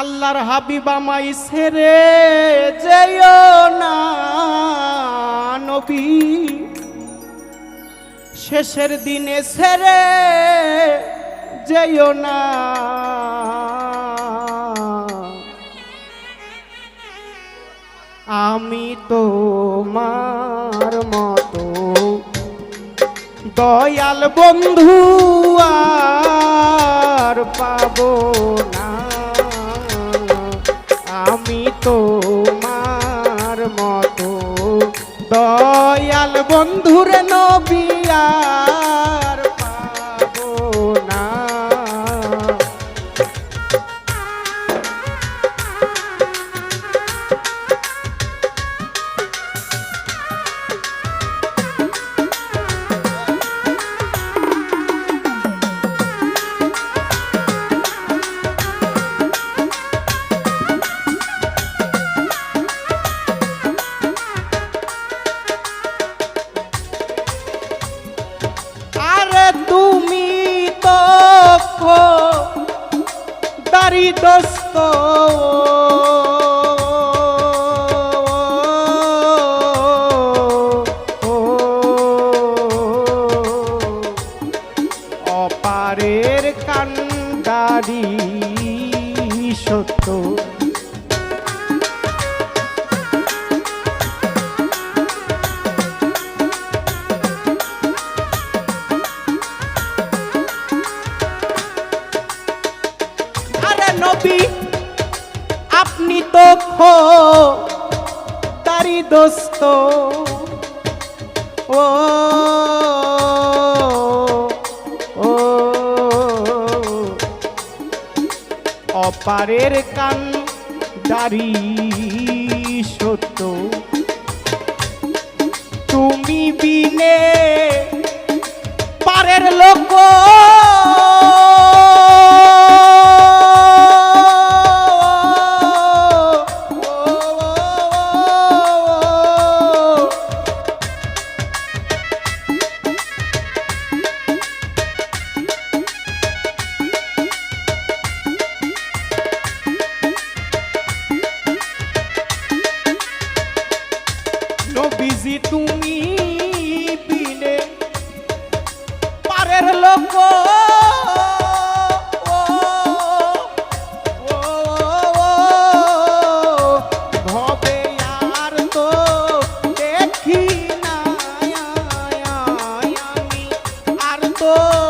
আল্লাহর হাবিব আমাই ছেড়ে যেও না নবী। শেষের দিনে ছেড়ে যেও না। আমি তোমার মতো। দয়াল বন্ধু আর পাবো না। আমি তোমার মতো। দয়াল বন্ধুর নবিয়ার নবী, আপনি তো খো তারি দোস্ত ও, অপারের কান দাড়ি সত্য। তুমি বিনে পারের লোক আর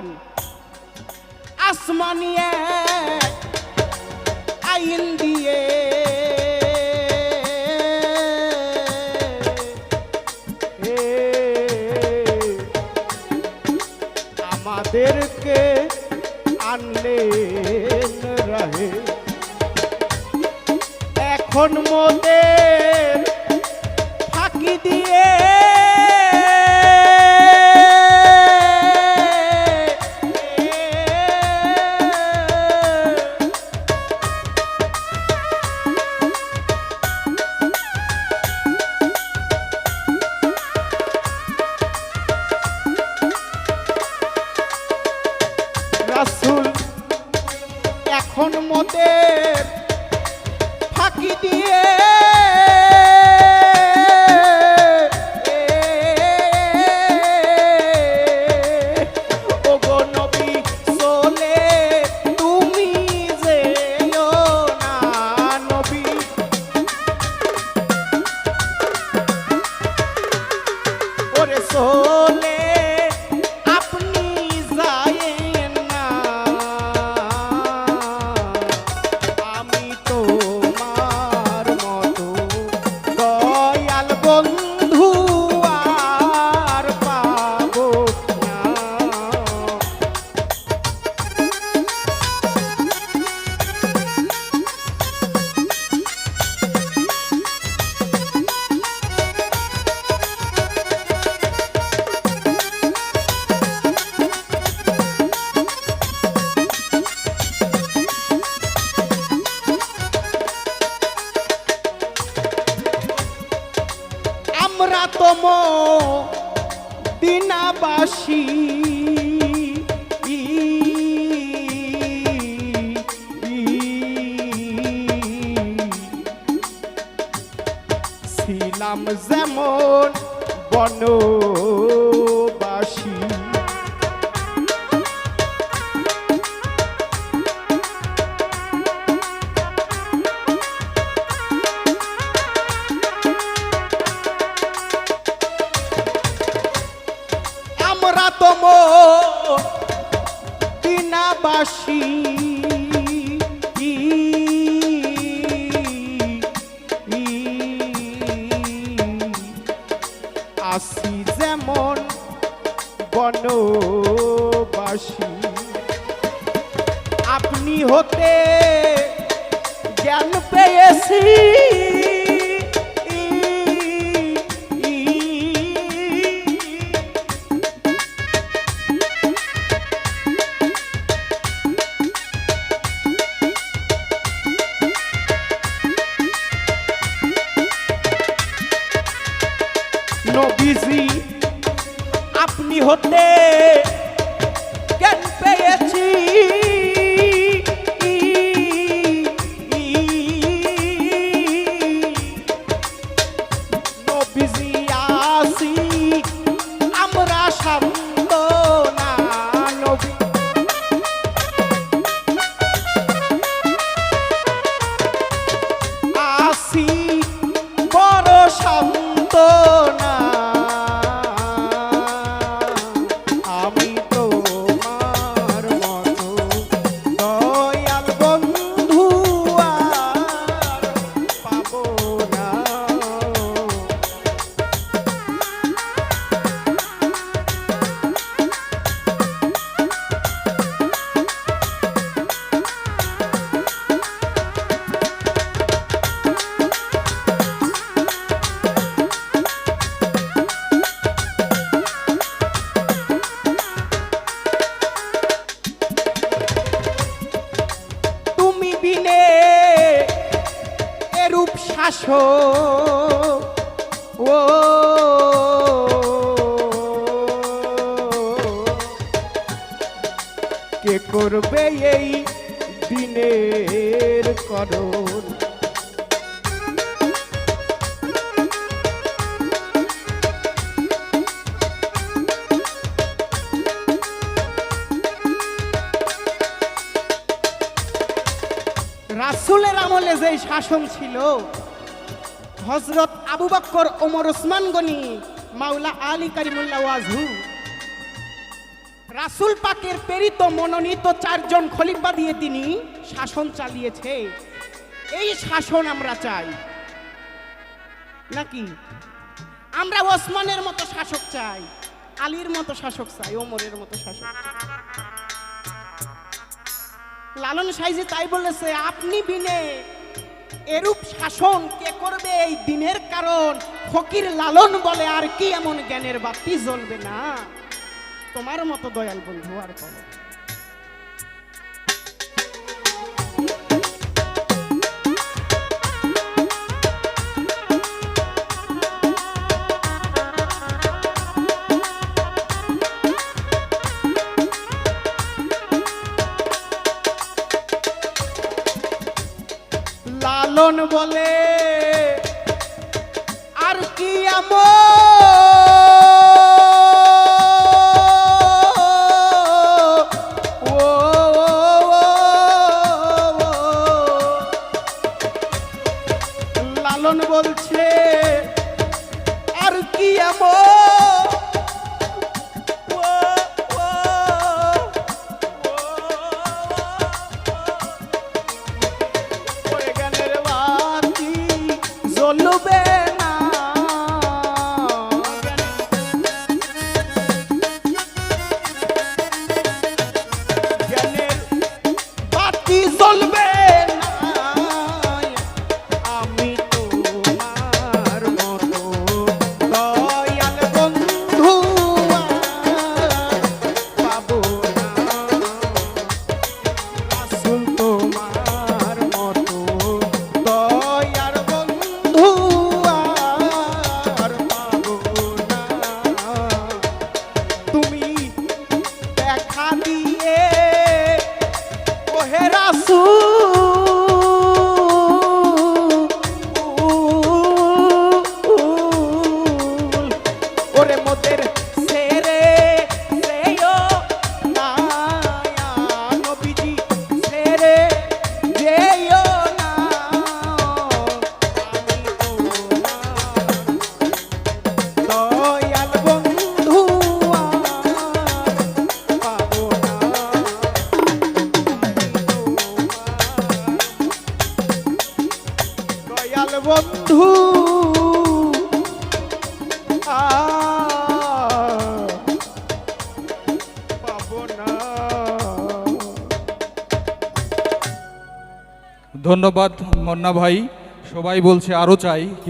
গান আসমানিয়ে আইন দিয়ে। আমাদেরকে আনলেন রহে। এখন মোদের ফাঁকি দিয়ে এখন তোম দিনাবাসী। ছিলাম যেমন বনবাসী আসি যেমন বনবাসী। আপনি হতে জ্ঞান পেয়েছি। হতে শাসক ও। কে করবে এই দিনের করণ রাসুলের আমলে যে শাসন ছিল হজরত আবু বাক্কর ওমর ওসমান গনি, মাওলা আলী কারিমুল্লা ওয়াজহু। রাসুল পাকের প্রেরিত মনোনীত চারজন খলিফা দিয়ে তিনি শাসন চালিয়েছে। এই শাসন আমরা চাই। নাকি? আমরা ওসমানের মতো শাসক চাই, আলীর মতো শাসক চাই, ওমরের মতো শাসক লালন সাইজি তাই বলেছে, আপনি বিনে এরূপ শাসন কে করবে এই দিনের কারণ? ফকির লালন বলে, আর কি এমন জ্ঞানের বাতি জ্বলবে না? তোমার মতো দয়াল বন্ধু আর কোনো কি আমার ধন্যবাদ মন্না ভাই। সবাই বলছে আরও চাই।